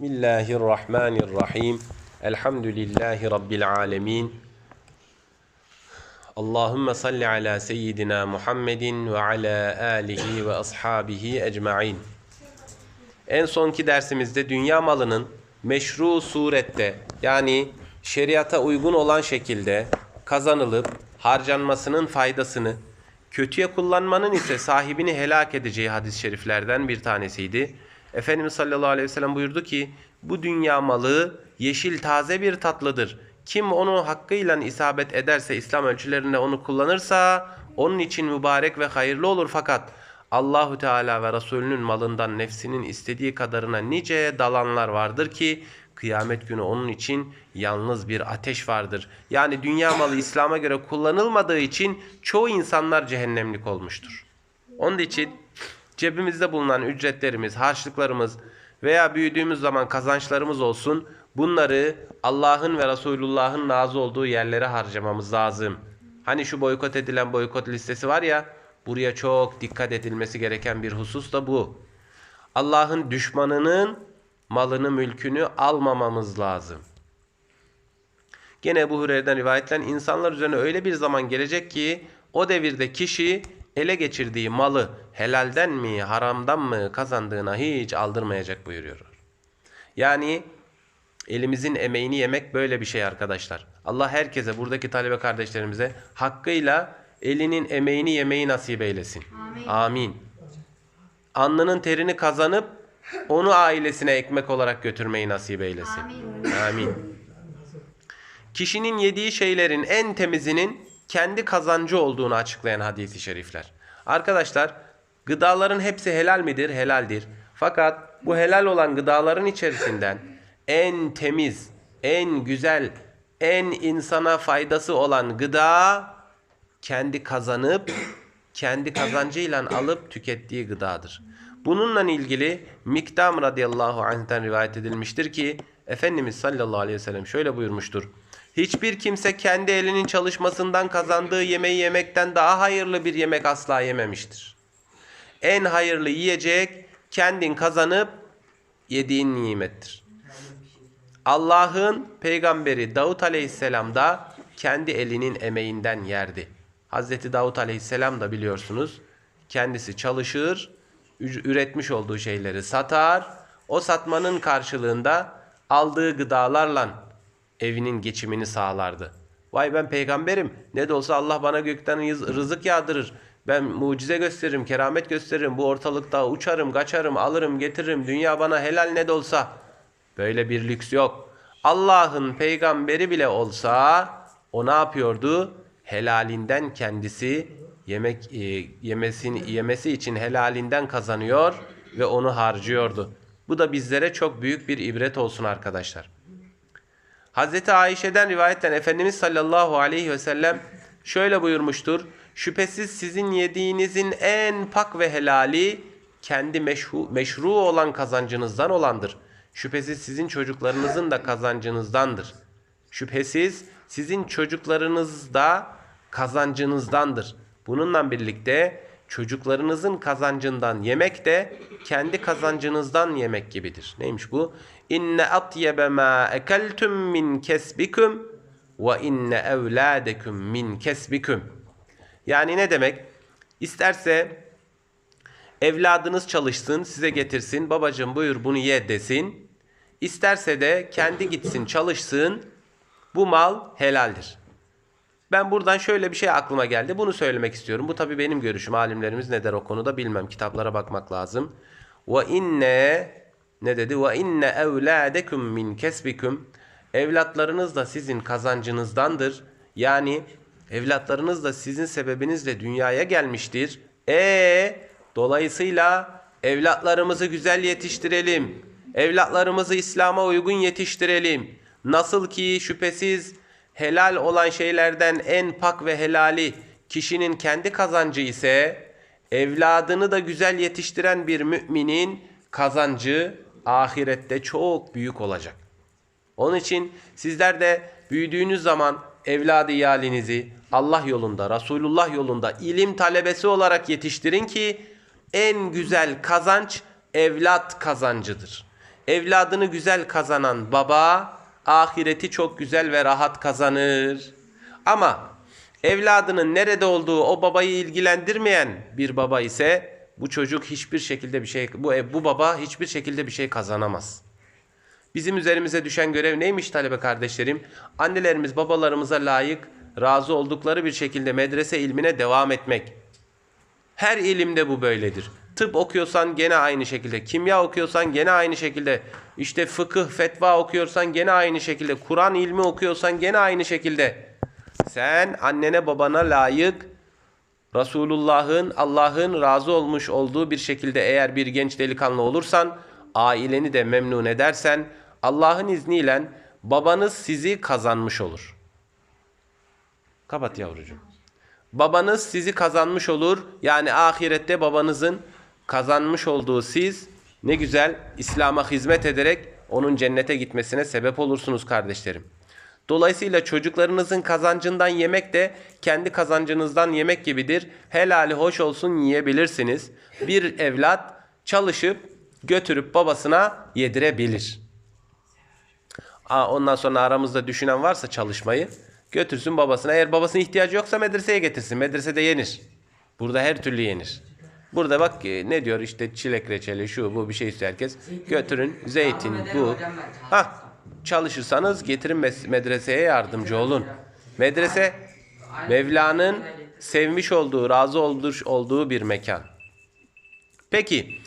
Bismillahirrahmanirrahim. Elhamdülillahi Rabbil alemin. Allahümme salli ala seyyidina Muhammedin ve ala alihi ve ashabihi ecma'in. En sonki dersimizde dünya malının meşru surette yani şeriata uygun olan şekilde kazanılıp harcanmasının faydasını, kötüye kullanmanın ise sahibini helak edeceği hadis-i şeriflerden bir tanesiydi. Efendimiz sallallahu aleyhi ve sellem buyurdu ki bu dünya malı yeşil taze bir tatlıdır. Kim onu hakkıyla isabet ederse İslam ölçülerinde onu kullanırsa onun için mübarek ve hayırlı olur fakat Allahu Teala ve Resulünün malından nefsinin istediği kadarına nice dalanlar vardır ki kıyamet günü onun için yalnız bir ateş vardır. Yani dünya malı İslam'a göre kullanılmadığı için çoğu insanlar cehennemlik olmuştur. Onun için cebimizde bulunan ücretlerimiz, harçlıklarımız veya büyüdüğümüz zaman kazançlarımız olsun bunları Allah'ın ve Resulullah'ın razı olduğu yerlere harcamamız lazım. Hani şu boykot edilen boykot listesi var ya buraya çok dikkat edilmesi gereken bir husus da bu. Allah'ın düşmanının malını mülkünü almamamız lazım. Gene bu Hureyre'den rivayetten insanlar üzerine öyle bir zaman gelecek ki o devirde kişi ele geçirdiği malı helalden mi haramdan mı kazandığına hiç aldırmayacak buyuruyor. Yani elimizin emeğini yemek böyle bir şey arkadaşlar. Allah herkese buradaki talebe kardeşlerimize hakkıyla elinin emeğini yemeyi nasip eylesin. Amin. Amin. Alnının terini kazanıp onu ailesine ekmek olarak götürmeyi nasip eylesin. Amin. Amin. Kişinin yediği şeylerin en temizinin kendi kazancı olduğunu açıklayan hadisi şerifler. Arkadaşlar gıdaların hepsi helal midir? Helaldir. Fakat bu helal olan gıdaların içerisinden en temiz, en güzel, en insana faydası olan gıda kendi kazanıp kendi kazancıyla alıp tükettiği gıdadır. Bununla ilgili Mikdam radıyallahu anh'ten rivayet edilmiştir ki Efendimiz sallallahu aleyhi ve sellem şöyle buyurmuştur. Hiçbir kimse kendi elinin çalışmasından kazandığı yemeği yemekten daha hayırlı bir yemek asla yememiştir. En hayırlı yiyecek kendin kazanıp yediğin nimettir. Allah'ın peygamberi Davut aleyhisselam da kendi elinin emeğinden yerdi. Hazreti Davut aleyhisselam da biliyorsunuz kendisi çalışır, üretmiş olduğu şeyleri satar. O satmanın karşılığında aldığı gıdalarla evinin geçimini sağlardı. Vay ben peygamberim. Ne de olsa Allah bana gökten rızık yağdırır. Ben mucize gösteririm, keramet gösteririm. Bu ortalıkta uçarım, kaçarım, alırım, getiririm. Dünya bana helal ne de olsa. Böyle bir lüks yok. Allah'ın peygamberi bile olsa o ne yapıyordu? Helalinden kendisi yemek e, yemesini yemesi için helalinden kazanıyor ve onu harcıyordu. Bu da bizlere çok büyük bir ibret olsun arkadaşlar. Hazreti Ayşe'den rivayetten Efendimiz sallallahu aleyhi ve sellem şöyle buyurmuştur. Şüphesiz sizin yediğinizin en pak ve helali kendi meşru, meşru olan kazancınızdan olandır. Şüphesiz sizin çocuklarınızın da kazancınızdandır. Şüphesiz sizin çocuklarınız da kazancınızdandır. Bununla birlikte çocuklarınızın kazancından yemek de kendi kazancınızdan yemek gibidir. Neymiş bu? İnne atyebe ma ekeltum min kesbikum ve inne evladekum min kesbikum. Yani ne demek? İsterse evladınız çalışsın, size getirsin, babacığım buyur bunu ye desin. İsterse de kendi gitsin çalışsın, bu mal helaldir. Ben buradan şöyle bir şey aklıma geldi. Bunu söylemek istiyorum. Bu tabii benim görüşüm. Alimlerimiz ne der o konuda bilmem. Kitaplara bakmak lazım. Ve inne ne dedi? Ve inne evladekum min kesbikum. Evlatlarınız da sizin kazancınızdandır. Yani evlatlarınız da sizin sebebinizle dünyaya gelmiştir. E dolayısıyla evlatlarımızı güzel yetiştirelim. Evlatlarımızı İslam'a uygun yetiştirelim. Nasıl ki şüphesiz helal olan şeylerden en pak ve helali kişinin kendi kazancı ise evladını da güzel yetiştiren bir müminin kazancı ahirette çok büyük olacak. Onun için sizler de büyüdüğünüz zaman evladı iyalinizi Allah yolunda, Resulullah yolunda ilim talebesi olarak yetiştirin ki en güzel kazanç evlat kazancıdır. Evladını güzel kazanan baba ahireti çok güzel ve rahat kazanır. Ama evladının nerede olduğu o babayı ilgilendirmeyen bir baba ise bu çocuk hiçbir şekilde bir şey bu bu baba hiçbir şekilde bir şey kazanamaz. Bizim üzerimize düşen görev neymiş talebe kardeşlerim? Annelerimiz babalarımıza layık, razı oldukları bir şekilde medrese ilmine devam etmek. Her ilimde bu böyledir. Tıp okuyorsan gene aynı şekilde, kimya okuyorsan gene aynı şekilde, işte fıkıh, fetva okuyorsan gene aynı şekilde, Kur'an ilmi okuyorsan gene aynı şekilde. Sen annene babana layık, Resulullah'ın, Allah'ın razı olmuş olduğu bir şekilde eğer bir genç delikanlı olursan, aileni de memnun edersen, Allah'ın izniyle babanız sizi kazanmış olur. Kapat yavrucuğum. Babanız sizi kazanmış olur. Yani ahirette babanızın kazanmış olduğu siz ne güzel İslam'a hizmet ederek onun cennete gitmesine sebep olursunuz kardeşlerim. Dolayısıyla çocuklarınızın kazancından yemek de kendi kazancınızdan yemek gibidir. Helali hoş olsun yiyebilirsiniz. Bir evlat çalışıp götürüp babasına yedirebilir. Aa, ondan sonra aramızda düşünen varsa çalışmayı götürsün babasına. Eğer babasının ihtiyacı yoksa medreseye getirsin. Medresede yenir. Burada her türlü yenir. Burada bak e, ne diyor işte çilek reçeli şu bu bir şey istiyor herkes. Götürün zeytin bu. Ha çalışırsanız getirin medreseye yardımcı olun. Medrese Mevla'nın sevmiş olduğu, razı olduğu, bir mekan. Peki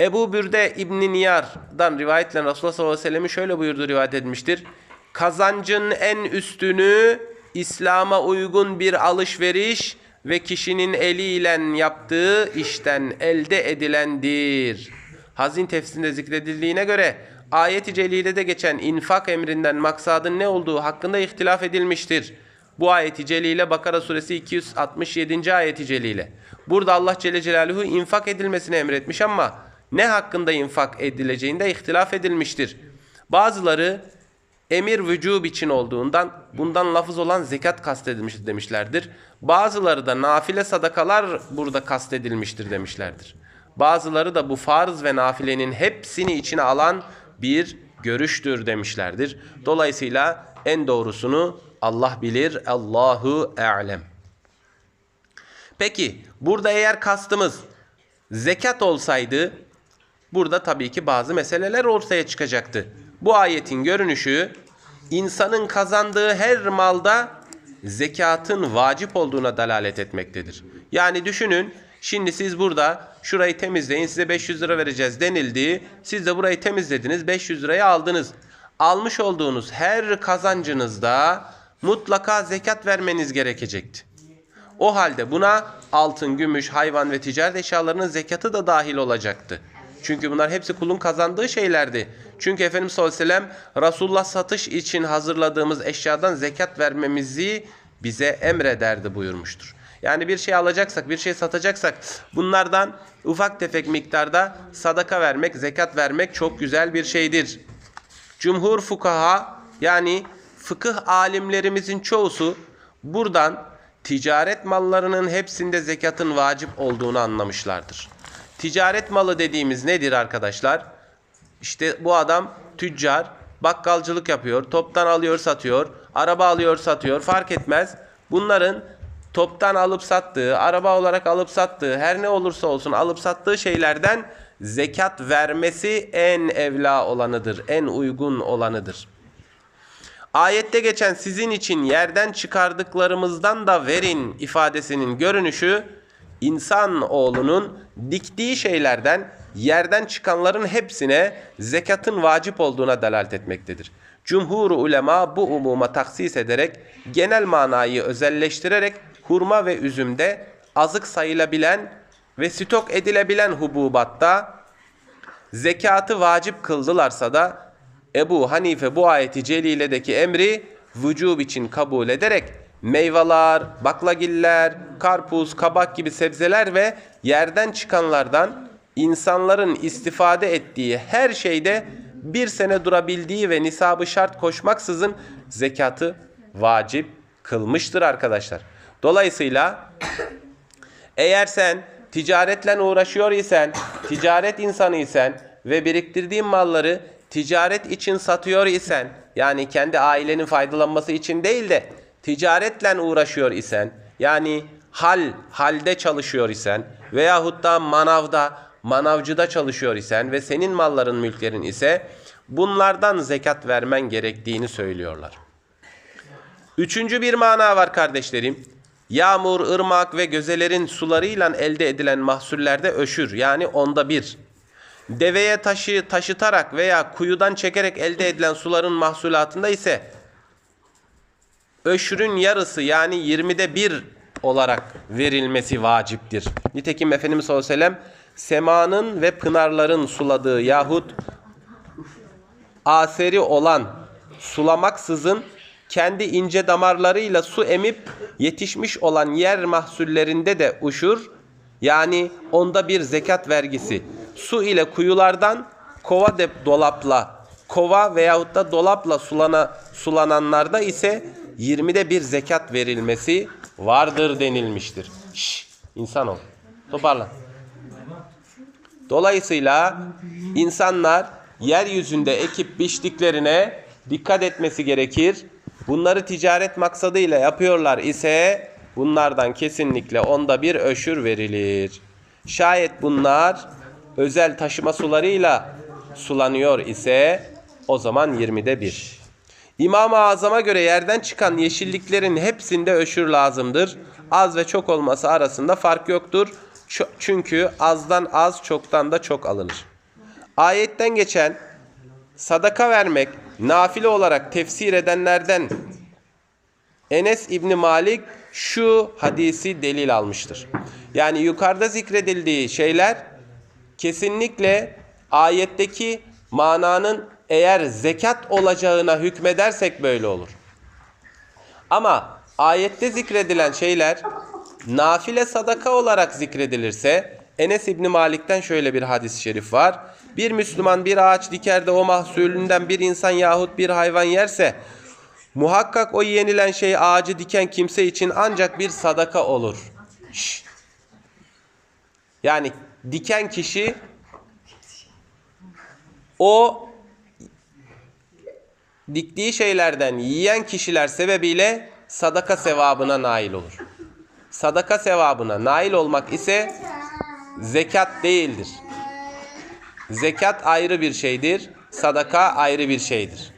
Ebu Bürde İbn Niyar'dan rivayetle Resulullah sallallahu aleyhi ve sellem'in şöyle buyurduğu rivayet edilmiştir. Kazancın en üstünü İslam'a uygun bir alışveriş ve kişinin eliyle yaptığı işten elde edilendir. Hazin tefsirinde zikredildiğine göre ayet-i celilede geçen infak emrinden maksadın ne olduğu hakkında ihtilaf edilmiştir. Bu ayeti celile Bakara suresi 267. ayeti celile. Burada Allah Celle Celaluhu infak edilmesini emretmiş ama ne hakkında infak edileceğinde ihtilaf edilmiştir. Bazıları emir vücub için olduğundan bundan lafız olan zekat kastedilmiştir demişlerdir. Bazıları da nafile sadakalar burada kastedilmiştir demişlerdir. Bazıları da bu farz ve nafilenin hepsini içine alan bir görüştür demişlerdir. Dolayısıyla en doğrusunu Allah bilir. Allahu a'lem. Peki burada eğer kastımız zekat olsaydı burada tabii ki bazı meseleler ortaya çıkacaktı. Bu ayetin görünüşü insanın kazandığı her malda zekatın vacip olduğuna dalalet etmektedir. Yani düşünün şimdi siz burada şurayı temizleyin size 500 lira vereceğiz denildi. Siz de burayı temizlediniz 500 lirayı aldınız. Almış olduğunuz her kazancınızda mutlaka zekat vermeniz gerekecekti. O halde buna altın, gümüş, hayvan ve ticaret eşyalarının zekatı da dahil olacaktı. Çünkü bunlar hepsi kulun kazandığı şeylerdi. Çünkü Efendimiz sallallahu aleyhi ve sellem Resulullah satış için hazırladığımız eşyadan zekat vermemizi bize emrederdi buyurmuştur. Yani bir şey alacaksak, bir şey satacaksak bunlardan ufak tefek miktarda sadaka vermek, zekat vermek çok güzel bir şeydir. Cumhur fukaha yani fıkıh alimlerimizin çoğusu buradan ticaret mallarının hepsinde zekatın vacip olduğunu anlamışlardır. Ticaret malı dediğimiz nedir arkadaşlar? İşte bu adam tüccar, bakkalcılık yapıyor, toptan alıyor satıyor, araba alıyor satıyor fark etmez. Bunların toptan alıp sattığı, araba olarak alıp sattığı, her ne olursa olsun alıp sattığı şeylerden zekat vermesi en evla olanıdır, en uygun olanıdır. Ayette geçen sizin için yerden çıkardıklarımızdan da verin ifadesinin görünüşü insan oğlunun diktiği şeylerden yerden çıkanların hepsine zekatın vacip olduğuna delalet etmektedir. Cumhur ulema bu umuma taksis ederek genel manayı özelleştirerek hurma ve üzümde azık sayılabilen ve stok edilebilen hububatta zekatı vacip kıldılarsa da Ebu Hanife bu ayeti celiledeki emri vücub için kabul ederek meyveler, baklagiller, karpuz, kabak gibi sebzeler ve yerden çıkanlardan insanların istifade ettiği her şeyde bir sene durabildiği ve nisabı şart koşmaksızın zekatı vacip kılmıştır arkadaşlar. Dolayısıyla eğer sen ticaretle uğraşıyor isen, ticaret insanı isen ve biriktirdiğin malları ticaret için satıyor isen yani kendi ailenin faydalanması için değil de ticaretle uğraşıyor isen yani hal halde çalışıyor isen veyahut da manavda manavcıda çalışıyor isen ve senin malların mülklerin ise bunlardan zekat vermen gerektiğini söylüyorlar. Üçüncü bir mana var kardeşlerim. Yağmur, ırmak ve gözelerin sularıyla elde edilen mahsullerde öşür yani onda bir. Deveye taşı taşıtarak veya kuyudan çekerek elde edilen suların mahsulatında ise öşrün yarısı yani 20'de bir olarak verilmesi vaciptir. Nitekim Efendimiz sallallahu aleyhi ve sellem semanın ve pınarların suladığı yahut aseri olan sulamaksızın kendi ince damarlarıyla su emip yetişmiş olan yer mahsullerinde de uşur yani onda bir zekat vergisi su ile kuyulardan kova de dolapla kova veyahut da dolapla sulana, sulananlarda ise 20'de bir zekat verilmesi vardır denilmiştir. Şş, insan ol. Toparlan. Dolayısıyla insanlar yeryüzünde ekip biçtiklerine dikkat etmesi gerekir. Bunları ticaret maksadıyla yapıyorlar ise bunlardan kesinlikle onda bir öşür verilir. Şayet bunlar özel taşıma sularıyla sulanıyor ise o zaman 20'de bir. İmam-ı Azam'a göre yerden çıkan yeşilliklerin hepsinde öşür lazımdır. Az ve çok olması arasında fark yoktur. Çünkü azdan az, çoktan da çok alınır. Ayetten geçen sadaka vermek nafile olarak tefsir edenlerden Enes İbni Malik şu hadisi delil almıştır. Yani yukarıda zikredildiği şeyler kesinlikle ayetteki mananın eğer zekat olacağına hükmedersek böyle olur. Ama ayette zikredilen şeyler nafile sadaka olarak zikredilirse Enes İbni Malik'ten şöyle bir hadis-i şerif var. Bir Müslüman bir ağaç diker de o mahsulünden bir insan yahut bir hayvan yerse muhakkak o yenilen şey ağacı diken kimse için ancak bir sadaka olur. Yani diken kişi o diktiği şeylerden yiyen kişiler sebebiyle sadaka sevabına nail olur. Sadaka sevabına nail olmak ise zekat değildir. Zekat ayrı bir şeydir, sadaka ayrı bir şeydir.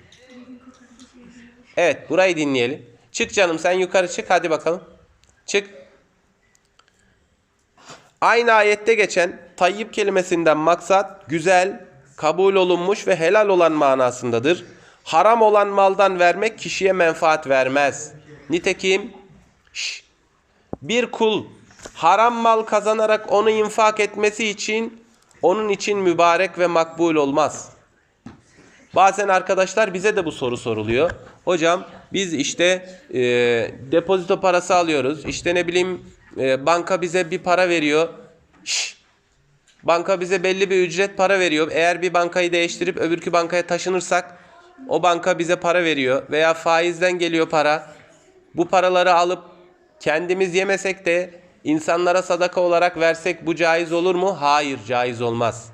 Evet, burayı dinleyelim. Çık canım sen yukarı çık hadi bakalım. Çık. Aynı ayette geçen tayyip kelimesinden maksat güzel, kabul olunmuş ve helal olan manasındadır. Haram olan maldan vermek kişiye menfaat vermez. Nitekim şş, bir kul haram mal kazanarak onu infak etmesi için onun için mübarek ve makbul olmaz. Bazen arkadaşlar bize de bu soru soruluyor. Hocam biz işte e, depozito parası alıyoruz. İşte ne bileyim e, banka bize bir para veriyor. Şş, banka bize belli bir ücret para veriyor. Eğer bir bankayı değiştirip öbürkü bankaya taşınırsak o banka bize para veriyor. Veya faizden geliyor para. Bu paraları alıp kendimiz yemesek de insanlara sadaka olarak versek bu caiz olur mu? Hayır caiz olmaz.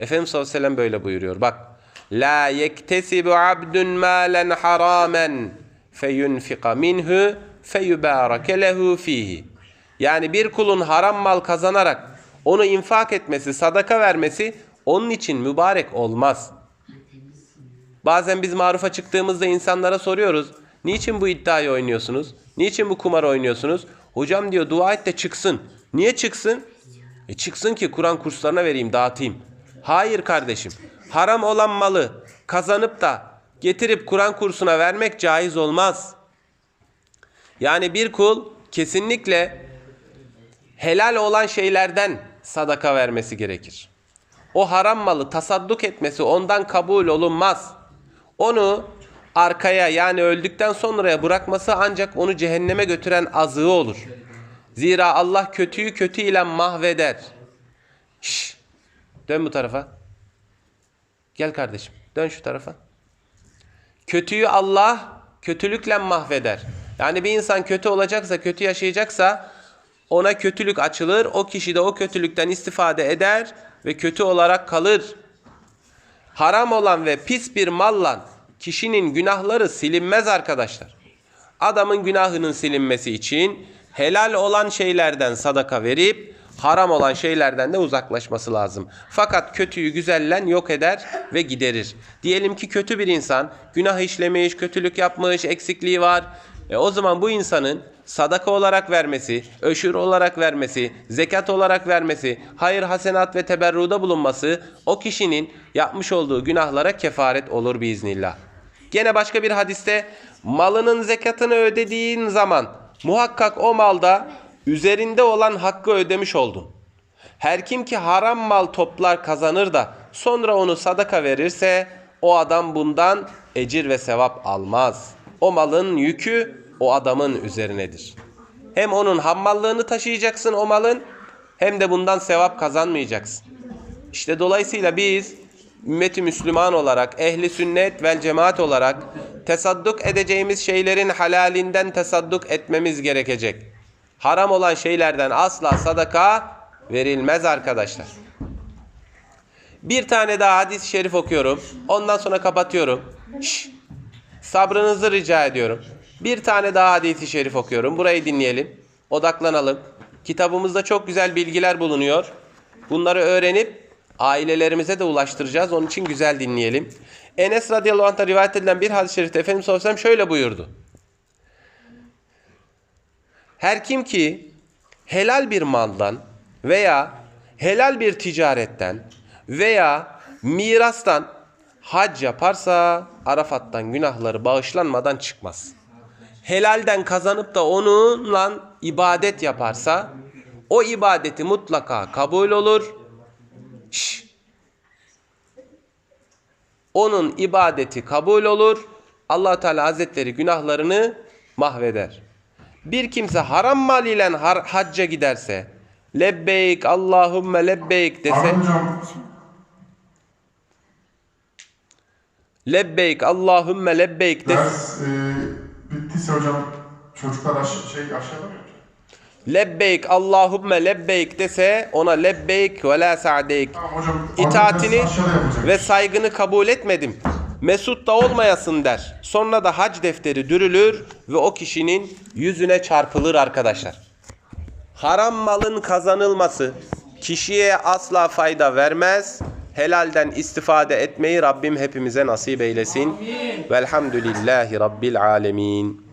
Efendimiz sallallahu aleyhi ve sellem böyle buyuruyor. Bak. La yektesibu abdun malen haramen feyunfika minhu feyubarake lehu fihi. Yani bir kulun haram mal kazanarak onu infak etmesi, sadaka vermesi onun için mübarek olmaz. Bazen biz marufa çıktığımızda insanlara soruyoruz. Niçin bu iddiayı oynuyorsunuz? Niçin bu kumar oynuyorsunuz? Hocam diyor dua et de çıksın. Niye çıksın? E çıksın ki Kur'an kurslarına vereyim, dağıtayım. Hayır kardeşim. Haram olan malı kazanıp da getirip Kur'an kursuna vermek caiz olmaz. Yani bir kul kesinlikle helal olan şeylerden sadaka vermesi gerekir. O haram malı tasadduk etmesi ondan kabul olunmaz. Onu arkaya yani öldükten sonraya bırakması ancak onu cehenneme götüren azığı olur. Zira Allah kötüyü kötü ile mahveder. Şş, dön bu tarafa. Gel kardeşim dön şu tarafa. Kötüyü Allah kötülükle mahveder. Yani bir insan kötü olacaksa, kötü yaşayacaksa ona kötülük açılır. O kişi de o kötülükten istifade eder ve kötü olarak kalır. Haram olan ve pis bir malla kişinin günahları silinmez arkadaşlar. Adamın günahının silinmesi için helal olan şeylerden sadaka verip haram olan şeylerden de uzaklaşması lazım. Fakat kötüyü güzellen yok eder ve giderir. Diyelim ki kötü bir insan günah işlemiş, kötülük yapmış, eksikliği var. E o zaman bu insanın sadaka olarak vermesi, öşür olarak vermesi, zekat olarak vermesi, hayır hasenat ve teberruda bulunması o kişinin yapmış olduğu günahlara kefaret olur biiznillah. Gene başka bir hadiste malının zekatını ödediğin zaman muhakkak o malda üzerinde olan hakkı ödemiş oldun. Her kim ki haram mal toplar kazanır da sonra onu sadaka verirse o adam bundan ecir ve sevap almaz. O malın yükü o adamın üzerinedir. Hem onun hammallığını taşıyacaksın o malın hem de bundan sevap kazanmayacaksın. İşte dolayısıyla biz ümmeti Müslüman olarak, ehli sünnet vel cemaat olarak tesadduk edeceğimiz şeylerin halalinden tesadduk etmemiz gerekecek. Haram olan şeylerden asla sadaka verilmez arkadaşlar. Bir tane daha hadis-i şerif okuyorum. Ondan sonra kapatıyorum. Şşş. Sabrınızı rica ediyorum. Bir tane daha hadis-i şerif okuyorum. Burayı dinleyelim. Odaklanalım. Kitabımızda çok güzel bilgiler bulunuyor. Bunları öğrenip ailelerimize de ulaştıracağız. Onun için güzel dinleyelim. Enes radıyallahu anh'ta rivayet edilen bir hadis-i şerifte Efendimiz sallallahu şöyle buyurdu. Her kim ki helal bir maldan veya helal bir ticaretten veya mirastan hac yaparsa Arafat'tan günahları bağışlanmadan çıkmaz. Helalden kazanıp da onunla ibadet yaparsa o ibadeti mutlaka kabul olur. Şşş. Onun ibadeti kabul olur. allah Teala Hazretleri günahlarını mahveder. Bir kimse haram mal ile har- hacca giderse lebbeyk Allahümme lebbeyk dese lebbeyk Allahümme lebbeyk dese Ders e, bittiyse hocam çocuklar aş şey aşağıda mı? Lebbeyk Allahümme lebbeyk dese ona lebbeyk ve la sa'deyk itaatini ve saygını kabul etmedim. Mesut da olmayasın der. Sonra da hac defteri dürülür ve o kişinin yüzüne çarpılır arkadaşlar. Haram malın kazanılması kişiye asla fayda vermez. Helalden istifade etmeyi Rabbim hepimize nasip eylesin. Velhamdülillahi Rabbil alemin.